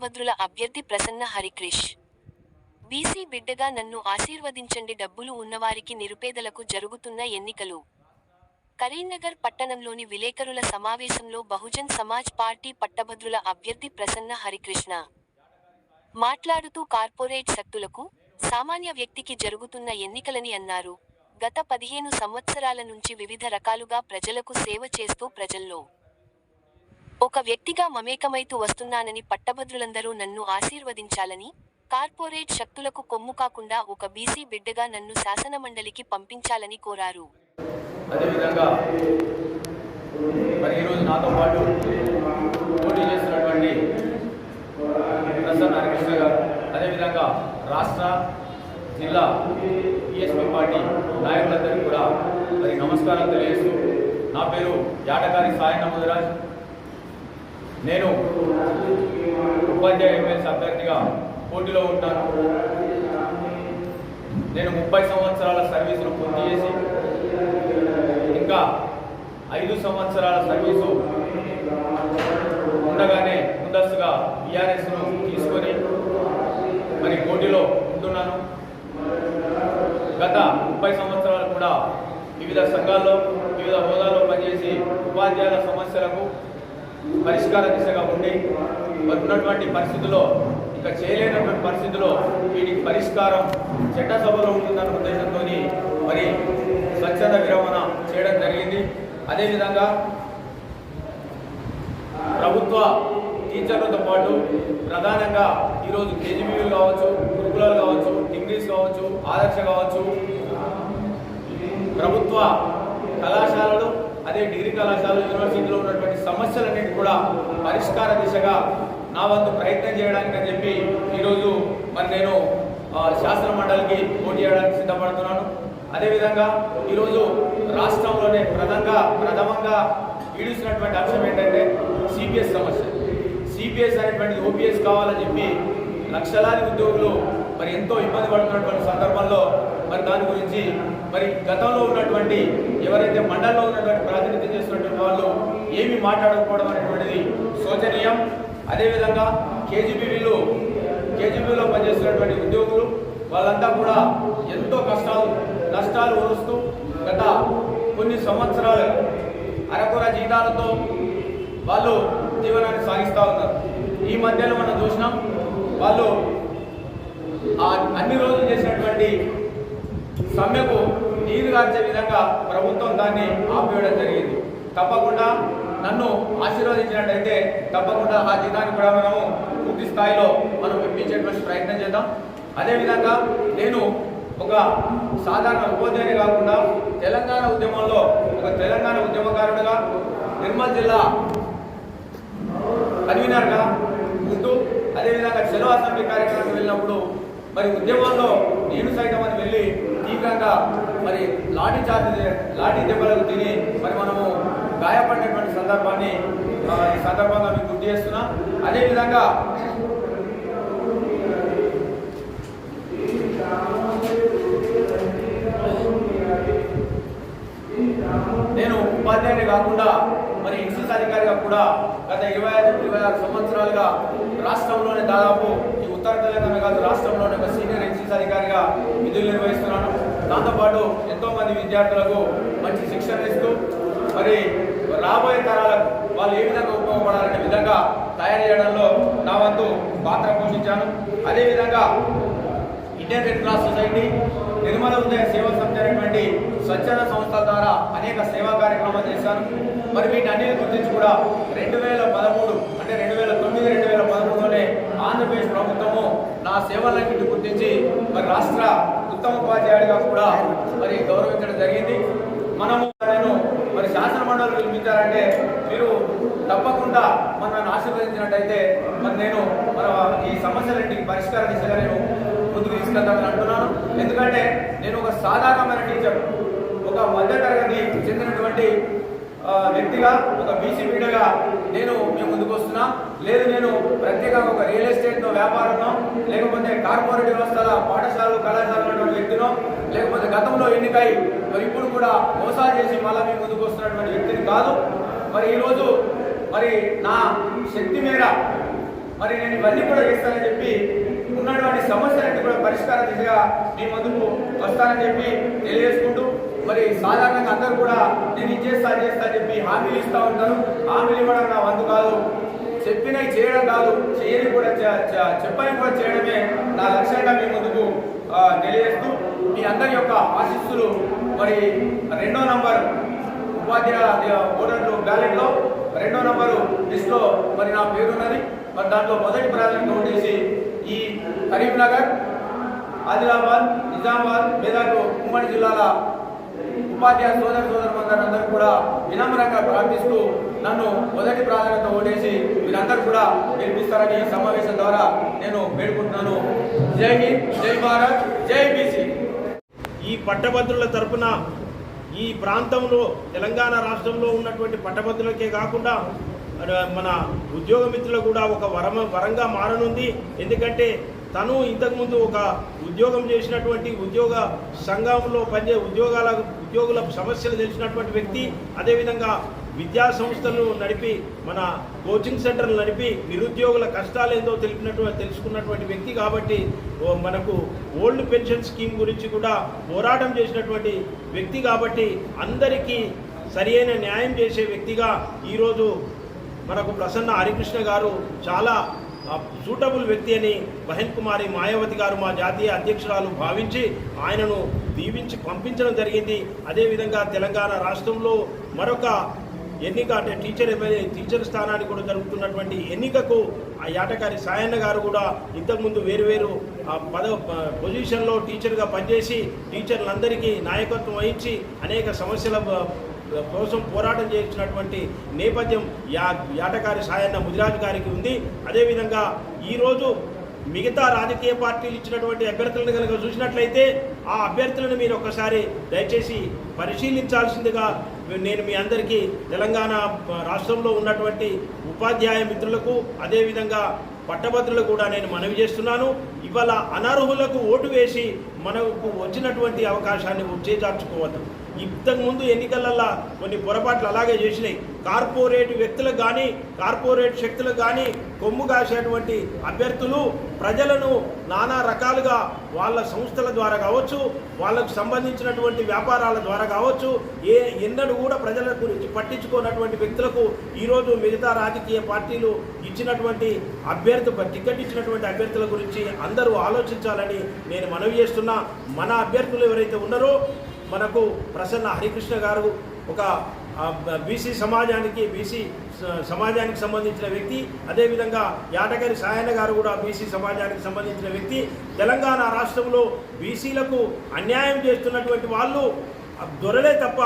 పట్టభద్రుల అభ్యర్థి ప్రసన్న హరిక్రిష్ బీసీ బిడ్డగా నన్ను ఆశీర్వదించండి డబ్బులు ఉన్నవారికి నిరుపేదలకు జరుగుతున్న ఎన్నికలు. కరీంనగర్ పట్టణంలోని విలేకరుల సమావేశంలో బహుజన్ సమాజ్ పార్టీ పట్టభద్రుల అభ్యర్థి ప్రసన్న హరికృష్ణ. మాట్లాడుతూ కార్పొరేట్ శక్తులకు సామాన్య వ్యక్తికి జరుగుతున్న ఎన్నికలని అన్నారు. గత పదిహేను సంవత్సరాల నుంచి వివిధ రకాలుగా ప్రజలకు సేవ చేస్తూ ప్రజల్లో ఒక వ్యక్తిగా మమేకమైతూ వస్తున్నానని పట్టభద్రులందరూ నన్ను ఆశీర్వదించాలని కార్పొరేట్ శక్తులకు కొమ్ము కాకుండా ఒక బీసీ బిడ్డగా నన్ను శాసనమండలికి పంపించాలని కోరారు. అదేవిధంగా మరి ఈరోజు నాతో పాటు పోటీ చేస్తున్నటువంటి ప్రసన్న హరికృష్ణ గారు అదేవిధంగా రాష్ట్ర జిల్లా ఈఎస్పీ పార్టీ నాయకులందరికీ కూడా మరి నమస్కారం తెలియజేస్తూ నా పేరు యాటగారి సాయి నమోదరాజ్. నేను ఉపాధ్యాయ ఎమ్మెల్సీ అభ్యర్థిగా పోటీలో ఉంటాను. నేను ముప్పై సంవత్సరాల సర్వీసును పూర్తి చేసి ఇంకా ఐదు సంవత్సరాల సర్వీసు ఉండగానే ముందస్తుగా బీఆర్ఎస్ను తీసుకొని మరి పోటీలో ఉంటున్నాను. గత ముప్పై సంవత్సరాలు కూడా వివిధ సంఘాల్లో వివిధ హోదాల్లో పనిచేసి ఉపాధ్యాయుల సమస్యలకు పరిష్కార దిశగా ఉండి ఉన్నటువంటి పరిస్థితుల్లో ఇక చేయలేనటువంటి పరిస్థితుల్లో వీటికి పరిష్కారం చట్టసభలో ఉంటుందన్న ఉద్దేశంతో మరి స్వచ్ఛంద విరమణ చేయడం జరిగింది. అదేవిధంగా ప్రభుత్వ టీచర్లతో పాటు ప్రధానంగా ఈరోజు కేజీబీలు కావచ్చు గురుకులాలు కావచ్చు డిగ్రీస్ కావచ్చు ఆదర్శ కావచ్చు ప్రభుత్వ కళాశాలలు అదే డిగ్రీ కళాశాలలు యూనివర్సిటీలో ఉన్నటువంటి సమస్యలన్నిటి కూడా పరిష్కార దిశగా నా వంతు ప్రయత్నం చేయడానికి అని చెప్పి ఈరోజు మరి నేను శాసన మండలికి పోటీ చేయడానికి సిద్ధపడుతున్నాను. అదేవిధంగా ఈరోజు రాష్ట్రంలోనే ప్రధానంగా ప్రథమంగా ఈడుస్తున్నటువంటి అంశం ఏంటంటే సిపిఎస్ సమస్య. సిపిఎస్ అనేటువంటి ఓపీఎస్ కావాలని చెప్పి లక్షలాది ఉద్యోగులు మరి ఎంతో ఇబ్బంది పడుతున్నటువంటి సందర్భంలో మరి దాని గురించి మరి గతంలో ఉన్నటువంటి ఎవరైతే మండలంలో ఉన్నటువంటి ప్రాతినిధ్యం చేస్తున్నటువంటి వాళ్ళు ఏమీ మాట్లాడకపోవడం అనేటువంటిది శోచనీయం. అదేవిధంగా కేజీబీవీలు కేజీబీలో పనిచేస్తున్నటువంటి ఉద్యోగులు వాళ్ళంతా కూడా ఎంతో కష్టాలు నష్టాలు వస్తూ గత కొన్ని సంవత్సరాలు అరకొర జీతాలతో వాళ్ళు జీవనాన్ని సాగిస్తూ ఉన్నారు. ఈ మధ్యలో మనం చూసినాం వాళ్ళు అన్ని రోజులు చేసినటువంటి సమ్మెకు నీరు గార్చే విధంగా ప్రభుత్వం దాన్ని ఆపేయడం జరిగింది. తప్పకుండా నన్ను ఆశీర్వదించినట్టయితే తప్పకుండా ఆ జీతాన్ని కూడా మనము పూర్తి స్థాయిలో మనం ఇప్పించేటువంటి ప్రయత్నం చేద్దాం. అదేవిధంగా నేను ఒక సాధారణ ఉపాధ్యాయుని కాకుండా తెలంగాణ ఉద్యమంలో ఒక తెలంగాణ ఉద్యమకారుడుగా నిర్మల్ జిల్లా కన్వీనర్గా ఉంటూ అదేవిధంగా చెరువు అసెంబ్లీ కార్యక్రమానికి వెళ్ళినప్పుడు మరి ఉద్యమంలో నేను సైతం అని వెళ్ళి తీవ్రంగా మరి లాఠీ చార్జ్ లాఠీ దెబ్బలకు తిని మరి మనము గాయపడినటువంటి సందర్భాన్ని ఈ సందర్భంగా మీకు గుర్తు చేస్తున్నా. అదేవిధంగా నేను ఉపాధ్యాయుని కాకుండా మరి ఎన్సీసీ అధికారిగా కూడా గత ఇరవై ఐదు ఇరవై ఆరు సంవత్సరాలుగా రాష్ట్రంలోనే దాదాపు ఈ ఉత్తర తెలంగాణ కాదు రాష్ట్రంలోనే ఒక సీనియర్ ఎన్సీసీ అధికారిగా విధులు నిర్వహిస్తున్నాను. దాంతోపాటు ఎంతో మంది విద్యార్థులకు మంచి శిక్షణ ఇస్తూ మరి రాబోయే తరాలకు వాళ్ళు ఏ విధంగా ఉపయోగపడాలనే విధంగా తయారు చేయడంలో నా వంతు పాత్ర పోషించాను. అదేవిధంగా Indian red cross society Nirmala Udaya Seva సంస్థ అనేటువంటి స్వచ్ఛంద సంస్థ ద్వారా అనేక సేవా కార్యక్రమాలు చేశాను. మరి వీటన్నిటి గురించి కూడా రెండు వేల పదమూడు అంటే రెండు వేల తొమ్మిది రెండు వేల పదమూడులోనే ఆంధ్రప్రదేశ్ ప్రభుత్వము నా సేవలన్నింటి గుర్తించి మరి రాష్ట్ర ఉత్తమ ఉపాధ్యాయుడిగా కూడా మరి గౌరవించడం జరిగింది. మనము నేను మరి శాసన మండలి పిలిపించారంటే మీరు తప్పకుండా మన ఆశీర్వదించినట్టయితే మరి నేను మన ఈ సమస్యలన్నింటికి పరిష్కారం దిశగా నేను ముందుకు తీసుకెళ్తానని అంటున్నాను. ఎందుకంటే నేను ఒక సాధారణమైన టీచర్ ఒక మధ్య తరగతి చెందినటువంటి వ్యక్తిగా ఒక బీసీ బిడ్డగా నేను మేము ముందుకు వస్తున్నా. లేదు నేను ప్రత్యేకంగా ఒక రియల్ ఎస్టేట్ వ్యాపారంలో లేకపోతే కార్పొరేట్ వ్యవస్థల పాఠశాలలు కళాశాలలు ఉన్నటువంటి వ్యక్తినో లేకపోతే గతంలో ఎన్నికై మరి ఇప్పుడు కూడా మోసాలు చేసి మళ్ళీ మీ ముందుకు వస్తున్నటువంటి వ్యక్తిని కాదు. మరి ఈరోజు మరి నా శక్తి మేర మరి నేను ఇవన్నీ కూడా చేస్తానని చెప్పి ఉన్నటువంటి సమస్యలన్నీ కూడా పరిష్కార దిశగా మీ ముందుకు వస్తానని చెప్పి తెలియజేసుకుంటూ మరి సాధారణంగా అందరూ కూడా నేను ఇచ్చేస్తా చేస్తా అని చెప్పి హామీలు ఇస్తూ ఉంటారు. హామీలు ఇవ్వడం నా వంతు కాదు. చెప్పినవి చేయడం కాదు. చేయని కూడా చెప్పని కూడా చేయడమే నా లక్ష్యంగా మీ ముందుకు తెలియజేస్తూ మీ అందరి యొక్క ఆశిస్సులు మరి రెండో నంబర్ ఉపాధ్యాయ ఓటర్లు బ్యాలెట్లో రెండో నంబరు లిస్ట్లో మరి నా పేరు ఉన్నది మరి దాంట్లో మొదటి ప్రాధాన్యత ఉండేసి ఈ కరీంనగర్ ఆదిలాబాద్ నిజామాబాద్ మెదక్ ఉమ్మడి జిల్లాల ఉపాధ్యాయ సోదర సోదర అందరూ కూడా వినమ్రంగా ప్రార్థిస్తూ నన్ను మొదటి ప్రాధాన్యత ఓటేసి మీరందరూ కూడా నిర్మిస్తారని ఈ సమావేశం ద్వారా నేను వేడుకుంటున్నాను. జై హింద్ జై భారత్ జై బీసీ. ఈ పట్టభద్రుల తరపున ఈ ప్రాంతంలో తెలంగాణ రాష్ట్రంలో ఉన్నటువంటి పట్టభద్రులకే కాకుండా మన- మన ఉద్యోగ మిత్రులకు కూడా ఒక వరం వరంగా మారనుంది. ఎందుకంటే తను ఇంతకుముందు ఒక ఉద్యోగం చేసినటువంటి ఉద్యోగ సంఘంలో పనిచే ఉద్యోగాల ఉద్యోగుల సమస్యలు తెలిసినటువంటి వ్యక్తి అదేవిధంగా విద్యా సంస్థలు నడిపి మన కోచింగ్ సెంటర్లు నడిపి నిరుద్యోగుల కష్టాలు ఏందో తెలిపినటువంటి తెలుసుకున్నటువంటి వ్యక్తి కాబట్టి ఓ మనకు ఓల్డ్ పెన్షన్ స్కీమ్ గురించి కూడా పోరాటం చేసినటువంటి వ్యక్తి కాబట్టి అందరికీ సరియైన న్యాయం చేసే వ్యక్తిగా ఈరోజు మనకు ప్రసన్న హరికృష్ణ గారు చాలా సూటబుల్ వ్యక్తి అని బహన్ కుమారి మాయావతి గారు మా జాతీయ అధ్యక్షురాలు భావించి ఆయనను దీవించి పంపించడం జరిగింది. అదేవిధంగా తెలంగాణ రాష్ట్రంలో మరొక ఎన్నిక అంటే టీచర్ ఎమ్మెల్యే టీచర్ స్థానానికి కూడా జరుగుతున్నటువంటి ఎన్నికకు ఆ యాటకారి సాయన్న గారు కూడా ఇంతకుముందు వేరు వేరు ఆ పద పొజిషన్లో టీచర్గా పనిచేసి టీచర్లందరికీ నాయకత్వం వహించి అనేక సమస్యల కోసం పోరాటం చేసినటువంటి నేపథ్యం యా యాటకారి సాయన్న ముదిరాజు గారికి ఉంది. అదేవిధంగా ఈరోజు మిగతా రాజకీయ పార్టీలు ఇచ్చినటువంటి అభ్యర్థులను కనుక చూసినట్లయితే ఆ అభ్యర్థులను మీరు ఒక్కసారి దయచేసి పరిశీలించాల్సిందిగా నేను మీ అందరికీ తెలంగాణ రాష్ట్రంలో ఉన్నటువంటి ఉపాధ్యాయ మిత్రులకు అదేవిధంగా పట్టభద్రులకు కూడా నేను మనవి చేస్తున్నాను. ఇవాళ అనర్హులకు ఓటు వేసి మనకు వచ్చినటువంటి అవకాశాన్ని చేజార్చుకోవద్దు. ఇంతకుముందు ఎన్నికలల్లో కొన్ని పొరపాట్లు అలాగే చేసినాయి. కార్పొరేట్ వ్యక్తులకు కానీ కార్పొరేట్ శక్తులకు కానీ కొమ్ము కాసేటువంటి అభ్యర్థులు ప్రజలను నానా రకాలుగా వాళ్ళ సంస్థల ద్వారా కావచ్చు వాళ్ళకు సంబంధించినటువంటి వ్యాపారాల ద్వారా కావచ్చు ఏ ఎన్నడూ కూడా ప్రజల గురించి పట్టించుకోనటువంటి వ్యక్తులకు ఈరోజు మిగతా రాజకీయ పార్టీలు ఇచ్చినటువంటి అభ్యర్థి టికెట్ ఇచ్చినటువంటి అభ్యర్థుల గురించి అందరూ ఆలోచించాలని నేను మనవి చేస్తున్నా. మన అభ్యర్థులు ఎవరైతే ఉన్నారో మనకు ప్రసన్న హరికృష్ణ గారు ఒక బీసీ సమాజానికి బీసీ సమాజానికి సంబంధించిన వ్యక్తి. అదేవిధంగా యాటగారి సాయన్న గారు కూడా బీసీ సమాజానికి సంబంధించిన వ్యక్తి. తెలంగాణ రాష్ట్రంలో బీసీలకు అన్యాయం చేస్తున్నటువంటి వాళ్ళు దొరలే తప్ప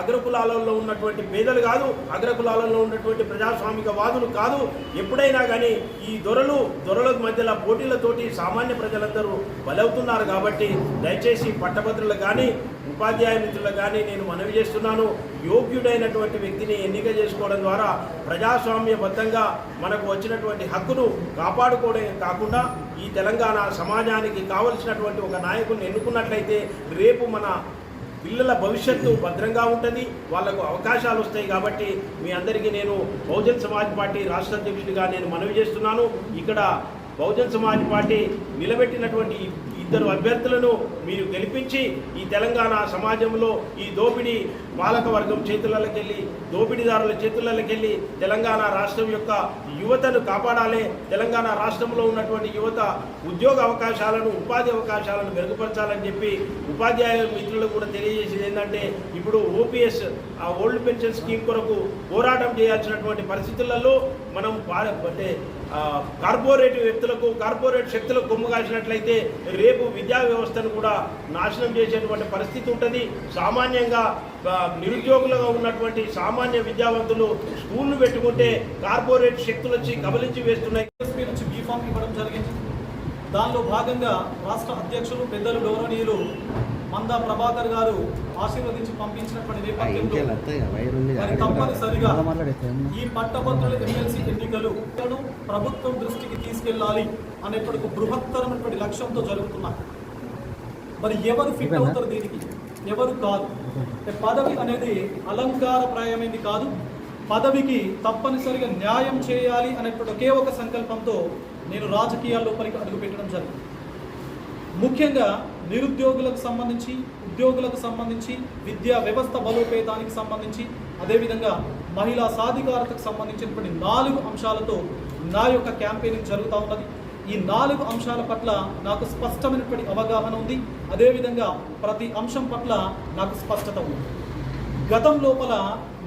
అగ్రకులాలలో ఉన్నటువంటి పేదలు కాదు అగ్రకులాలలో ఉన్నటువంటి ప్రజాస్వామిక వాదులు కాదు. ఎప్పుడైనా కానీ ఈ దొరలు దొరల మధ్యలో పోటీలతోటి సామాన్య ప్రజలందరూ బలవుతున్నారు కాబట్టి దయచేసి పట్టభద్రులు కానీ ఉపాధ్యాయ మిత్రులకు కానీ నేను మనవి చేస్తున్నాను. యోగ్యుడైనటువంటి వ్యక్తిని ఎన్నిక చేసుకోవడం ద్వారా ప్రజాస్వామ్యబద్ధంగా మనకు వచ్చినటువంటి హక్కును కాపాడుకోవడమే కాకుండా ఈ తెలంగాణ సమాజానికి కావలసినటువంటి ఒక నాయకుడిని ఎన్నుకున్నట్లయితే రేపు మన పిల్లల భవిష్యత్తు భద్రంగా ఉంటుంది వాళ్ళకు అవకాశాలు వస్తాయి కాబట్టి మీ అందరికీ నేను బహుజన్ సమాజ్ పార్టీ రాష్ట్ర అధ్యక్షుడిగా నేను మనవి చేస్తున్నాను. ఇక్కడ బహుజన్ సమాజ్ పార్టీ నిలబెట్టినటువంటి ఇద్దరు అభ్యర్థులను మీరు గెలిపించి ఈ తెలంగాణ సమాజంలో ఈ దోపిడీ పాలక వర్గం చేతులకెళ్ళి దోపిడీదారుల చేతులకెళ్ళి తెలంగాణ రాష్ట్రం యొక్క యువతను కాపాడాలి తెలంగాణ రాష్ట్రంలో ఉన్నటువంటి యువత ఉద్యోగ అవకాశాలను ఉపాధి అవకాశాలను మెరుగుపరచాలని చెప్పి ఉపాధ్యాయ మిత్రులు కూడా తెలియజేసేది ఏంటంటే ఇప్పుడు ఓపీఎస్ ఆ ఓల్డ్ పెన్షన్ స్కీమ్ కొరకు పోరాటం చేయాల్సినటువంటి పరిస్థితులలో మనం అంటే కార్పొరేట్ వ్యక్తులకు కార్పొరేట్ శక్తులకు కొమ్ము కాల్చినట్లయితే రేపు విద్యా వ్యవస్థను కూడా నాశనం చేసేటువంటి పరిస్థితి ఉంటుంది. సామాన్యంగా నిరుద్యోగులుగా ఉన్నటువంటి సామాన్య విద్యావంతులు స్కూళ్ళు పెట్టుకుంటే కార్పొరేట్ శక్తులు వచ్చి కబలించి వేస్తున్నాయి. ఎస్పీ నుంచి బీఫామ్ ఇవ్వడం జరిగింది. దానిలో భాగంగా రాష్ట్ర అధ్యక్షులు పెద్దలు గౌరవనీయులు మంద ప్రభాకర్ గారు ఆశీర్వదించి పంపించినటువంటి నేపథ్యంలో మరి తప్పనిసరిగా ఈ పట్టభద్రుల ఎమ్మెల్సీ ఎన్నికలు ప్రభుత్వం దృష్టికి తీసుకెళ్ళాలి అనేటువంటి ఒక బృహత్తరమైనటువంటి లక్ష్యంతో జరుగుతున్నాయి. మరి ఎవరు ఫిట్ అవుతారు దీనికి? ఎవరు కాదు. అంటే పదవి అనేది అలంకారప్రాయమైంది కాదు. పదవికి తప్పనిసరిగా న్యాయం చేయాలి అనేటువంటి ఒకే ఒక సంకల్పంతో నేను రాజకీయాల లోపలికి అడుగుపెట్టడం జరిగింది. ముఖ్యంగా నిరుద్యోగులకు సంబంధించి ఉద్యోగులకు సంబంధించి విద్యా వ్యవస్థ బలోపేతానికి సంబంధించి అదేవిధంగా మహిళా సాధికారతకు సంబంధించినటువంటి నాలుగు అంశాలతో నా యొక్క క్యాంపెయినింగ్ జరుగుతూ ఉన్నది. ఈ నాలుగు అంశాల పట్ల నాకు స్పష్టమైనటువంటి అవగాహన ఉంది. అదేవిధంగా ప్రతి అంశం పట్ల నాకు స్పష్టత ఉంది. గతం లోపల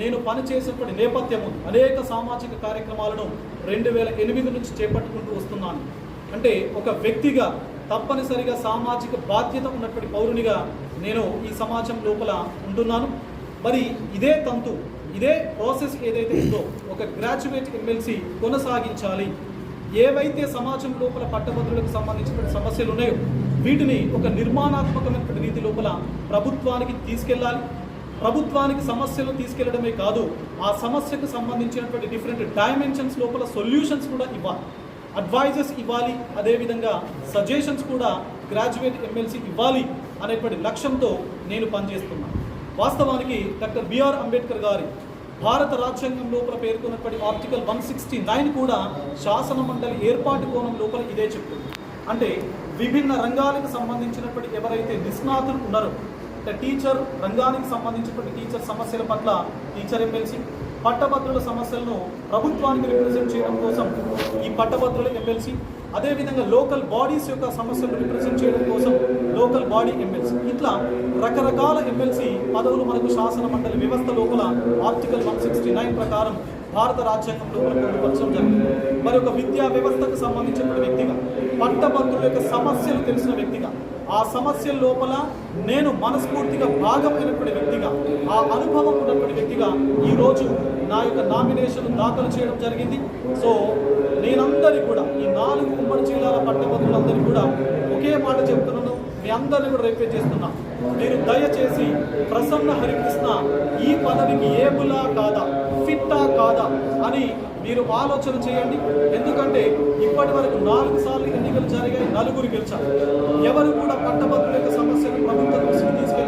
నేను పనిచేసినటువంటి నేపథ్యం ఉంది అనేక సామాజిక కార్యక్రమాలను రెండు వేల ఎనిమిది నుంచి చేపట్టుకుంటూ వస్తున్నాను. అంటే ఒక వ్యక్తిగా తప్పనిసరిగా సామాజిక బాధ్యత ఉన్నటువంటి పౌరునిగా నేను ఈ సమాజం లోపల ఉంటున్నాను. మరి ఇదే తంతు ఇదే ప్రాసెస్ ఏదైతే ఉందో ఒక గ్రాడ్యుయేట్ ఎమ్మెల్సీ కొనసాగించాలి. ఏవైతే సమాజం లోపల పట్టభద్రులకు సంబంధించిన సమస్యలు ఉన్నాయో వీటిని ఒక నిర్మాణాత్మకమైనటువంటి రీతి లోపల ప్రభుత్వానికి తీసుకెళ్ళాలి. ప్రభుత్వానికి సమస్యలు తీసుకెళ్ళడమే కాదు ఆ సమస్యకు సంబంధించినటువంటి డిఫరెంట్ డైమెన్షన్స్ లోపల సొల్యూషన్స్ కూడా ఇవ్వాలి. అడ్వైజెస్ ఇవ్వాలి అదేవిధంగా సజెషన్స్ కూడా గ్రాడ్యుయేట్ ఎమ్మెల్సీ ఇవ్వాలి అనేటువంటి లక్ష్యంతో నేను పనిచేస్తున్నాను. వాస్తవానికి డాక్టర్ బిఆర్ అంబేద్కర్ గారి భారత రాజ్యాంగం లోపల పేర్కొన్నటువంటి ఆర్టికల్ వన్ సిక్స్టీ నైన్ కూడా శాసన మండలి ఏర్పాటు కోణం లోపల ఇదే చెప్తుంది. అంటే విభిన్న రంగాలకు సంబంధించినటువంటి ఎవరైతే నిష్ణాతులు ఉన్నారో అంటే టీచర్ రంగానికి సంబంధించినటువంటి టీచర్ సమస్యల పట్ల టీచర్ ఎమ్మెల్సీ పట్టభద్రుల సమస్యలను ప్రభుత్వానికి రిప్రజెంట్ చేయడం కోసం ఈ పట్టభద్రుల ఎమ్మెల్సీ అదేవిధంగా లోకల్ బాడీస్ యొక్క సమస్యలను రిప్రజెంట్ చేయడం కోసం లోకల్ బాడీ ఎమ్మెల్సీ ఇట్లా రకరకాల ఎమ్మెల్సీ పదవులు మనకు శాసన మండలి వ్యవస్థ లోపల ఆర్టికల్ వన్ సిక్స్టీ నైన్ ప్రకారం భారత రాజ్యాంగంలో పొందుపరచడం జరిగింది. మరి ఒక విద్యా వ్యవస్థకు సంబంధించిన వ్యక్తిగా పట్టభద్రుల యొక్క సమస్యలు తెలిసిన వ్యక్తిగా ఆ సమస్య లోపల నేను మనస్ఫూర్తిగా భాగమైనటువంటి వ్యక్తిగా ఆ అనుభవం ఉన్నటువంటి వ్యక్తిగా ఈరోజు నా యొక్క నామినేషన్ దాఖలు చేయడం జరిగింది. సో నేనందరి కూడా ఈ నాలుగు ఉమ్మడి జిల్లాల పట్టభద్రులందరికీ కూడా ఒకే మాట చెప్తున్నాను మీ అందరిని కూడా రిక్వెస్ట్ చేస్తున్నా. మీరు దయచేసి ప్రసన్న హరికృష్ణ ఈ పదవికి ఏబులా కాదా? ఫిట్టా కాదా అని మీరు ఆలోచన చేయండి. ఎందుకంటే ఇప్పటి వరకు నాలుగు సార్లు ఎన్నికలు జరిగాయి నలుగురు గెలిచారు. ఎవరు కూడా పట్టభద్రుల యొక్క సమస్యను ప్రభుత్వం తీసుకెళ్ళి